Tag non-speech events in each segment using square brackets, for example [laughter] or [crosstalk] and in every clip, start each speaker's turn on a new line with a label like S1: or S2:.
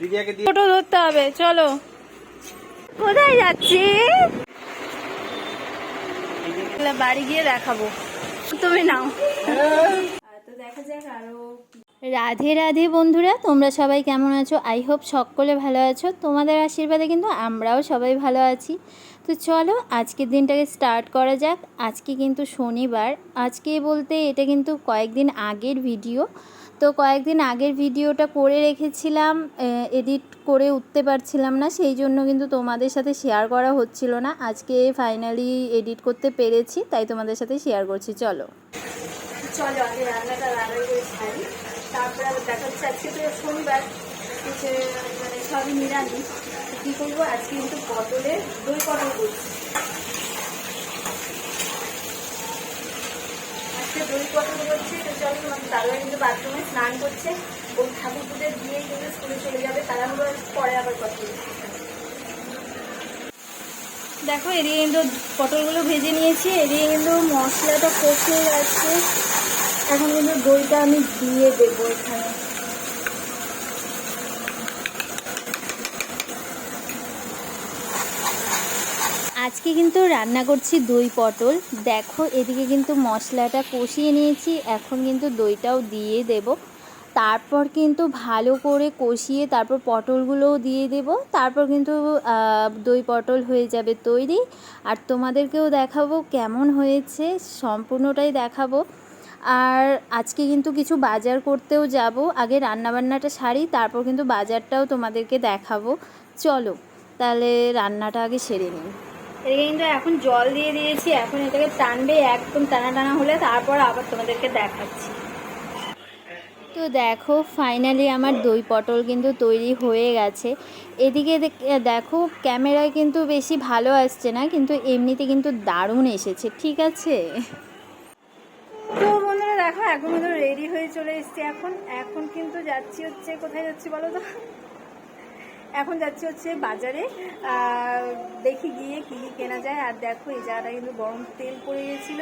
S1: দিদিয়াকে দিয়ে
S2: ফটো ধরতে হবে চলো। কোথায় যাচ্ছি? বাড়ি গিয়ে দেখাবো। তুমি নাও। তো দেখা যাক আরও রাধে রাধে বন্ধুরা তোমরা সবাই কেমন আছো? আই হোপ সকলে ভালো আছো। তোমাদের আশীর্বাদে কিন্তু আমরাও সবাই ভালো আছি। তো চলো আজকের দিনটাকে স্টার্ট করা যাক। আজকে কিন্তু শনিবার। আজকে বলতে এটা কিন্তু কয়েকদিন আগের ভিডিও তো কয়েকদিন আগের ভিডিওটা করে রেখেছিলাম এডিট করে উঠতে পারছিলাম না, সেই জন্য কিন্তু তোমাদের সাথে শেয়ার করা হচ্ছিল না। আজকে ফাইনালি এডিট করতে পেরেছি, তাই তোমাদের সাথে শেয়ার করছি, চলো। চলো মানে সবই নিরামিষ। কী করব? আজকে কিন্তু পটলের দই পটল করছি আজকে দই পটল করছি তো চলো তোমাকে দাদা কিন্তু বাথরুমে স্নান করছে ওর ঠাকুর পুজো দিয়ে কিন্তু স্কুলে চলে যাবে, তারা হলো পরে আবার কথা। দেখো, এদিকে কিন্তু পটলগুলো ভেজে নিয়েছি, এদিকে কিন্তু মশলাটা কষে যাচ্ছে এখন কিন্তু দইটা আমি দিয়ে দেবো এখানে আজকে কিন্তু রান্না করছি দই পটল। দেখো, এদিকে কিন্তু মশলাটা কষিয়ে নিয়েছি, এখন কিন্তু দইটাও দিয়ে দেব। তারপর কিন্তু ভালো করে কষিয়ে তারপর পটলগুলোও দিয়ে দেব। তারপর কিন্তু দই পটল হয়ে যাবে তৈরি। আর তোমাদেরকেও দেখাবো কেমন হয়েছে, সম্পূর্ণটাই দেখাবো। আর আজকে কিন্তু কিছু বাজার করতেও যাব। আগে রান্নাবান্নাটা সারি, তারপর কিন্তু বাজারটাও তোমাদেরকে দেখাবো। চলো, তাহলে রান্নাটা আগে সেরে নিই। এদিকে কিন্তু এখন জল দিয়ে দিয়েছি, এখন এটাকে টানবে একদম টানা টানা হলে তারপর আবার তোমাদেরকে দেখাচ্ছি। তো দেখো ফাইনালি আমার দই পটল কিন্তু তৈরি হয়ে গেছে। এদিকে দেখ- ক্যামেরায় কিন্তু বেশি ভালো আসছে না, কিন্তু এমনিতে কিন্তু দারুণ এসেছে, ঠিক আছে? তো বন্ধুরা দেখো, এখন কিন্তু রেডি হয়ে চলে এসেছি এখন। এখন কিন্তু যাচ্ছি হচ্ছে, কোথায় যাচ্ছি বলো তো? এখন যাচ্ছি হচ্ছে বাজারে। দেখি গিয়ে কী কী কেনা যায়। আর দেখো, এই জায়গাটা কিন্তু গরম তেল পড়ে গেছিল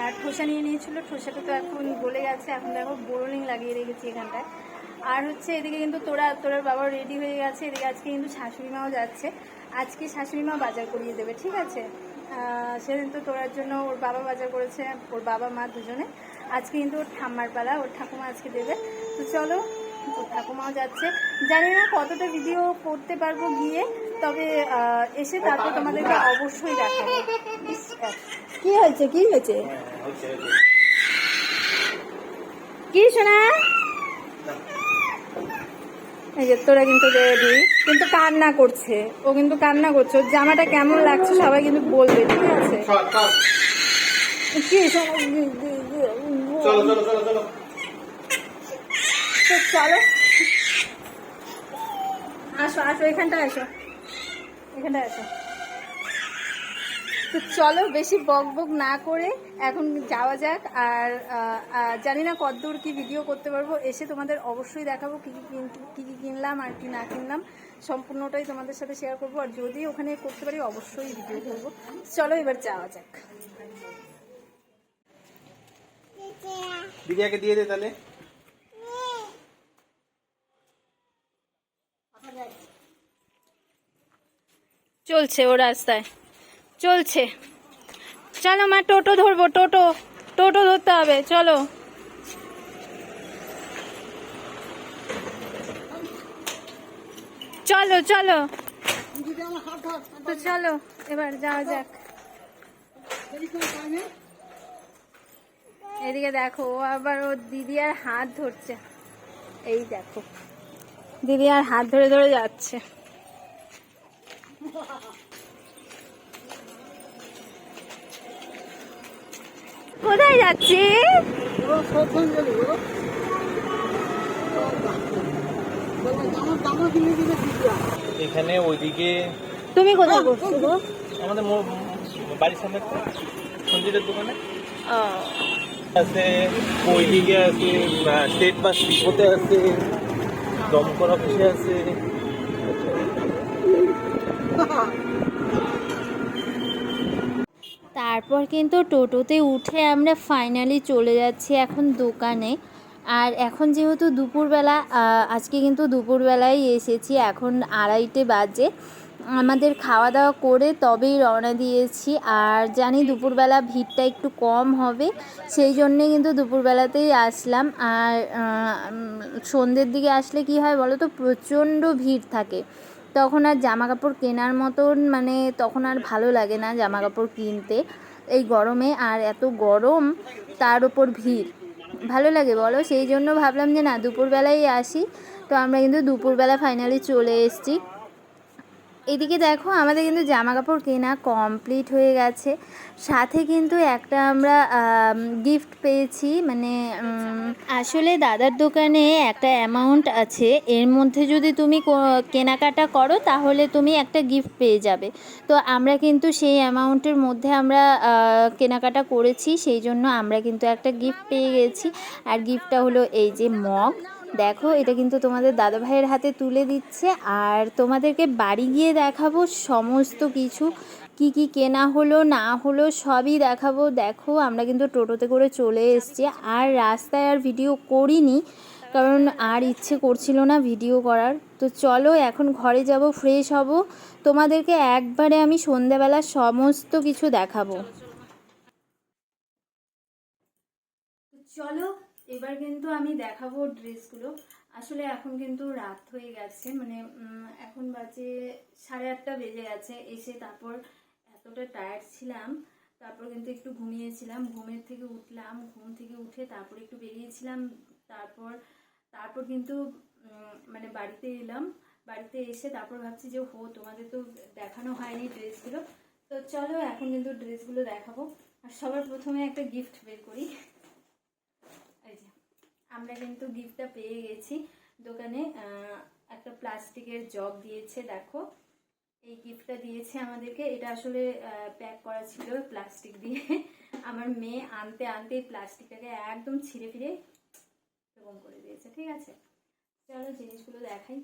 S2: আর ঠোসা নিয়ে নিয়েছিল। ঠোসাটা তো এখন গলে গেছে। এখন দেখো, বোরলিং লাগিয়ে রেখেছি এখানটায়। আর হচ্ছে এদিকে কিন্তু তোরা, তোরার বাবা রেডি হয়ে গেছে। এদিকে আজকে কিন্তু শাশুড়ি মাও যাচ্ছে। আজকে শাশুড়ি মা বাজার করিয়ে দেবে, ঠিক আছে? সেদিন তো তোরার জন্য ওর বাবা বাজার করেছে, ওর বাবা মা দুজনে। আজকে কিন্তু ওর ঠাম্মার পালা, ওর ঠাকুমা আজকে দেবে। তো চলো ঠাকুমাও যাচ্ছে। জানি না কতটা ভিডিও করতে পারব গিয়ে তবে এসে তারপর তোমাদেরকে অবশ্যই দেখাবো। কি হয়েছে? কি হয়েছে? কি শোনা এই যে তোরা কিন্তু রেডি কিন্তু কান্না করছে। ও কিন্তু কান্না করছে। ওর জামাটা কেমন লাগছে সবাই কিন্তু বলবে ঠিক আছে? কি শোনা
S1: চলো চলো চলো চলো।
S2: তো চলো। আসো আসো এখানটা আসো। এখানটা আসো। তো চলো, বেশি বক বক না করে এখন যাওয়া যাক। আর জানি না কতদূর কি ভিডিও করতে পারব। এসে তোমাদের অবশ্যই দেখাবো কী কী কী কী কিনলাম আর কি না কিনলাম। সম্পূর্ণটাই তোমাদের সাথে শেয়ার করব। আর যদি ওখানে করতে পারি, অবশ্যই ভিডিও করব। চলো, এবার যাওয়া যাক।
S1: দিদিয়াকে দিয়ে দে তাহলে।
S2: চলছে ও রাস্তায়। চলছে। চলো মা, টোটো ধরবো, টোটো। টোটো ধরতে হবে, চলো। চলো চলো। তো চলো, এবার যাওয়া যাক। এদিকে দেখো, ও আবার ওর দিদি আর হাত ধরছে। এই দেখো, দিদি আর হাত ধরে ধরে যাচ্ছে। কোথায় যাচ্ছি?
S1: এখানে ওইদিকে
S2: তুমি কোথায় গো?
S1: আমাদের বাড়ির সামনে সঞ্জিতের দোকানে। আছে ওইদিকে আছে স্টেট বাস ডিপোতে আছে দমকল অফিসে আছে।
S2: তারপর কিন্তু টোটোতে উঠে আমরা ফাইনালি চলে যাচ্ছি এখন দোকানে। আর এখন যেহেতু দুপুরবেলা আজকে কিন্তু দুপুরবেলায় এসেছি, এখন আড়াইটে বাজে। আমাদের খাওয়া দাওয়া করে তবেই রওনা দিয়েছি। আর জানি দুপুরবেলা ভিড়টা একটু কম হবে, সেই জন্যে কিন্তু দুপুরবেলাতেই আসলাম। আর সন্ধ্যের দিকে আসলে কি হয় বলো তো প্রচণ্ড ভিড় থাকে। তখন আর জামা কাপড় কেনার মতন মানে তখন আর ভালো লাগে না জামা কাপড় কিনতে। এই গরমে আর এত গরম, তার উপর ভিড়। ভালো লাগে বলো? সেই জন্য ভাবলাম যে না দুপুরবেলাই আসি। তো আমরা কিন্তু দুপুরবেলা ফাইনালি চলে এসেছি। এদিকে দেখো আমাদের কিন্তু জামা কাপড় কেনা কমপ্লিট হয়ে গেছে। সাথে কিন্তু একটা আমরা গিফট পেয়েছি মানে আসলে দাদার দোকানে একটা অ্যামাউন্ট আছে। এর মধ্যে যদি তুমি কেনাকাটা করো, তাহলে তুমি একটা গিফট পেয়ে যাবে। তো আমরা কিন্তু সেই অ্যামাউন্টের মধ্যে আমরা কেনাকাটা করেছি, সেই জন্য আমরা কিন্তু একটা গিফট পেয়ে গেছি। আর গিফটটা হলো এই যে মগ। দেখো, এটা কিন্তু তোমাদের দাদা ভাইয়ের হাতে তুলে দিচ্ছে। আর তোমাদেরকে বাড়ি গিয়ে দেখাবো সমস্ত কিছু। কি কি কেনা হলো, না হলো, সবই দেখাবো। দেখো, আমরা কিন্তু টোটোতে করে চলে এসেছি। আর রাস্তায় আর ভিডিও করিনি, কারণ আর ইচ্ছে করছিল না ভিডিও করার। তো চলো, এখন ঘরে যাব ফ্রেশ হব। তোমাদেরকে একবারে আমি সন্ধ্যাবেলা সমস্ত কিছু দেখাবো। চলো এবার কিন্তু আমি দেখাবো ড্রেসগুলো। আসলে এখন কিন্তু রাত হয়ে গেছে মানে এখন বাজে সাড়ে আটটা বেজে গেছে, এসে তারপর এতটা টায়ার্ড ছিলাম, তারপর কিন্তু একটু ঘুমিয়েছিলাম। ঘুমের থেকে উঠলাম, ঘুম থেকে উঠে তারপর একটু বেরিয়েছিলাম, তারপর তারপর কিন্তু মানে বাড়িতে এলাম। বাড়িতে এসে তারপর ভাবছি যে, হো, তোমাদের তো দেখানো হয়নি ড্রেসগুলো। তো চলো এখন কিন্তু ড্রেসগুলো দেখাবো। আর সবার প্রথমে একটা গিফট বের করি। আমরা কিন্তু গিফটটা পেয়ে গেছি। দোকানে একটা প্লাস্টিকের জগ দিয়েছে, দেখো। এই গিফটটা দিয়েছে আমাদেরকে। এটা আসলে প্যাক করা ছিল প্লাস্টিক দিয়ে। আমার মেয়ে আনতে আনতে এই প্লাস্টিকটাকে একদম ছিঁড়ে ফিরে এরকম করে দিয়েছে, ঠিক আছে? চলো জিনিসগুলো দেখাই।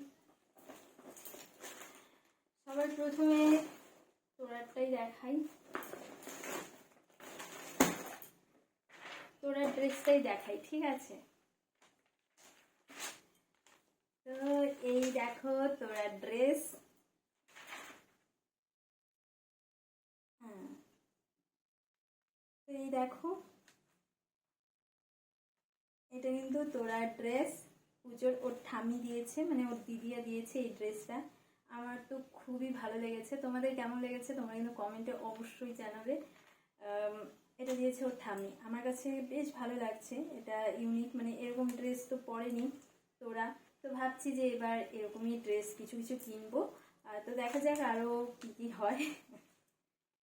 S2: সবার প্রথমে তোরারটাই দেখাই। তোরা ড্রেসটাই দেখাই, ঠিক আছে তো এই দেখো তোরা ড্রেস হ্যাঁ। এই দেখো। এটা কিন্তু তোরা ড্রেস পুজোর ওর ঠামি দিয়েছে মানে ওর দিদিয়া দিয়েছে এই ড্রেসটা আমার তো খুবই ভালো লেগেছে। তোমাদের কেমন লেগেছে তোমরা কিন্তু কমেন্টে অবশ্যই জানাবে। এটা দিয়েছে ওর ঠাম্মি। আমার কাছে বেশ ভালো লাগছে। এটা ইউনিক মানে এরকম ড্রেস তো পরেনি তোরা। তো ভাবছি যে এবার এরকমই ড্রেস কিছু কিছু কিনবো। তো দেখা যাক আরও কী কী হয়।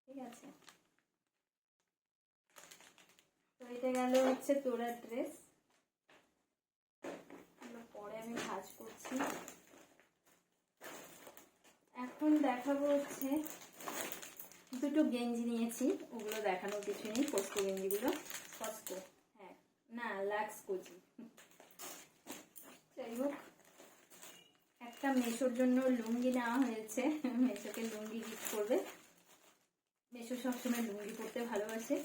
S2: ঠিক আছে। তো এটা গেল হচ্ছে তোরা ড্রেস পরে আমি ভাজ করছি। এখন দেখাবো হচ্ছে দুটো গেঞ্জি নিয়েছি। ওগুলো দেখানোর কিছু নেই কস্কো গেঞ্জিগুলো কস্কো হ্যাঁ। না লাক্স যাই হোক একটা মেশোর জন্য লুঙ্গি নেওয়া হয়েছে। মেশোকে লুঙ্গি গিফট করবে। মেশো সবসময় লুঙ্গি পরতে ভালোবাসে।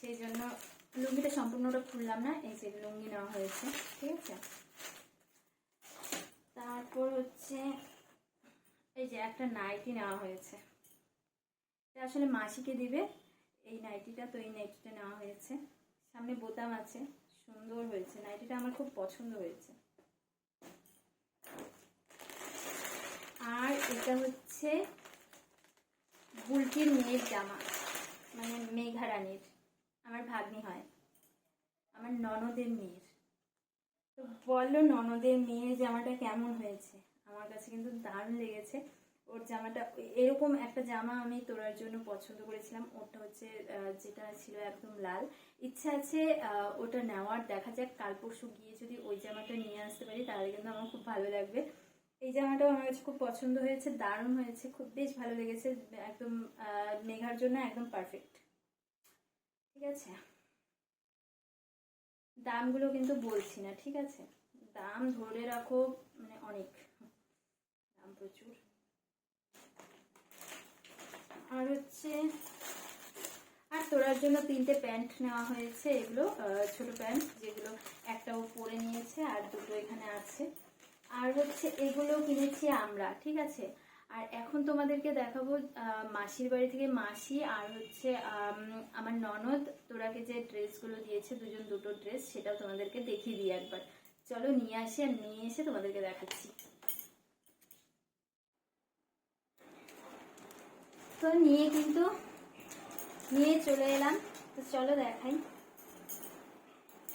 S2: সেই জন্য লুঙ্গিটা সম্পূর্ণটা খুললাম না, এই যে লুঙ্গি নেওয়া হয়েছে, ঠিক আছে? তারপর হচ্ছে, এই যে একটা নাইটি নেওয়া হয়েছে। এটা আসলে মাসিকে দিবে। এই নাইটিটা তো এই নাইটিটা নেওয়া হয়েছে। সামনে বোতাম আছে। সুন্দর হয়েছে। নাইটিটা আমার খুব পছন্দ হয়েছে। আর এটা হচ্ছে বুলটির মেয়ের জামা মানে মেঘারানির, আমার ভাগ্নি হয়, আমার ননদের মেয়ের। তো বলল ননদের মেয়ের জামাটা কেমন হয়েছে? আমার কাছে কিন্তু দারুণ লেগেছে। ওর জামাটা, এরকম একটা জামা আমি তোরার জন্য পছন্দ করেছিলাম। ওটা হচ্ছে যেটা ছিল একদম লাল। ইচ্ছা আছে ওটা নেওয়ার। দেখা যাক, কাল পরশু গিয়ে যদি ওই জামাটা নিয়ে আসতে পারি, তাহলে কিন্তু আমার খুব ভালো লাগবে। এই জামাটাও আমার কাছে খুব পছন্দ হয়েছে, দারুণ হয়েছে, খুব বেশ ভালো লেগেছে, একদম মেঘার জন্য একদম পারফেক্ট ঠিক আছে? দামগুলো কিন্তু বলছি না, ঠিক আছে? দাম ধরে রাখো মানে অনেক। দাম প্রচুর। আর হচ্ছে, আর তোরার জন্য তিনটে প্যান্ট নেওয়া হয়েছে, এগুলো ছোট প্যান্ট, যেগুলো একটাও পরে নিয়েছে আর দুটো এখানে আছে। আর হচ্ছে এগুলো কিনেছি আমরা, ঠিক আছে? আর এখন তোমাদেরকে দেখাবো মাসির বাড়ি থেকে মাসি আর হচ্ছে আমার ননদ, তোরাকে যে ড্রেসগুলো দিয়েছে, দুজন দুটো ড্রেস, সেটাও তোমাদেরকে দেখিয়ে দিই একবার। চলো নিয়ে আসি আর নিয়ে এসে তোমাদেরকে দেখাচ্ছি। তো নিয়ে কিন্তু, নিয়ে চলে এলাম। তো চলো দেখাই।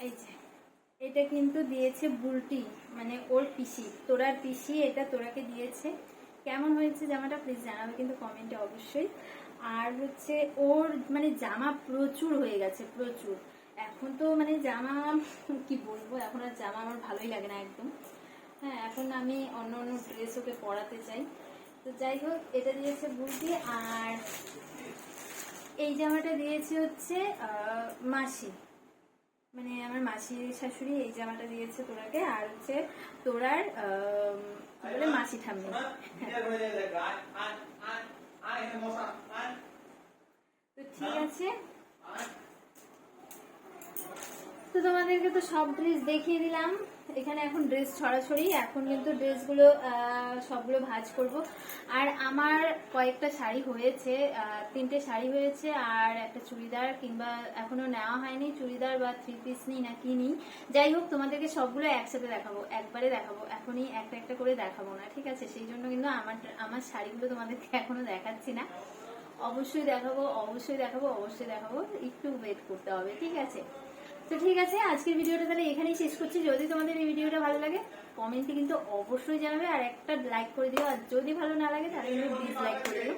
S2: এই যে, এটা কিন্তু দিয়েছে বুলটি। মানে ওর পিসি তোরার পিসি এটা তোরাকে দিয়েছে। কেমন হয়েছে জামাটা প্লিজ জানাবে কিন্তু কমেন্টে অবশ্যই। আর হচ্ছে ওর মানে জামা প্রচুর হয়ে গেছে, প্রচুর। এখন তো মানে জামা, কি বলব, এখন আর জামা আমার ভালোই লাগে না একদম। হ্যাঁ এখন আমি অন্য অন্য ড্রেস ওকে পরাতে চাই। তো যাই হোক, এটা দিয়েছে বুলটি আর এই জামাটা দিয়েছে হচ্ছে মাসি। মানে আমার মাসির শাশুড়ি এই জামাটা দিয়েছে তোরাকে, আর হচ্ছে তোরার বলে মাসি ঠাম্মি। তো ঠিক আছে। তো তোমাদেরকে তো সব ড্রেস দেখিয়ে দিলাম। এখানে এখন ড্রেস ছড়াছড়ি এখন কিন্তু ড্রেসগুলো সবগুলো ভাঁজ করব। আর আমার কয়েকটা শাড়ি হয়েছে তিনটে শাড়ি হয়েছে, আর একটা চুড়িদার কিংবা এখনও নেওয়া হয়নি। চুড়িদার বা থ্রি পিস নিই না কি নিই যাই হোক, তোমাদেরকে সবগুলো একসাথে দেখাবো, একবারে দেখাবো, এখনই একটা একটা করে দেখাবো না, ঠিক আছে? সেই জন্য কিন্তু আমার আমার শাড়িগুলো তোমাদেরকে [laughs] এখনও দেখাচ্ছি না। অবশ্যই দেখাবো অবশ্যই দেখাবো অবশ্যই দেখাবো, একটু ওয়েট করতে হবে, ঠিক আছে? তো ঠিক আছে, আজকের ভিডিওটা তাহলে এখানেই শেষ করছি। যদি তোমাদের এই ভিডিওটা ভালো লাগে কমেন্টে কিন্তু অবশ্যই জানাবে আর একটা লাইক করে দিও। আর যদি ভালো না লাগে, তাহলে কিন্তু ডিসলাইক করে দিও।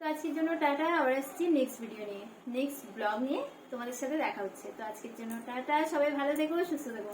S2: তো আজকের জন্য টাটা, আবার আসছি নেক্সট ভিডিও নিয়ে। নেক্সট ব্লগ নিয়ে তোমাদের সাথে দেখা হচ্ছে। তো আজকের জন্য টাটা, সবাই ভালো থেকো, সুস্থ থেকো।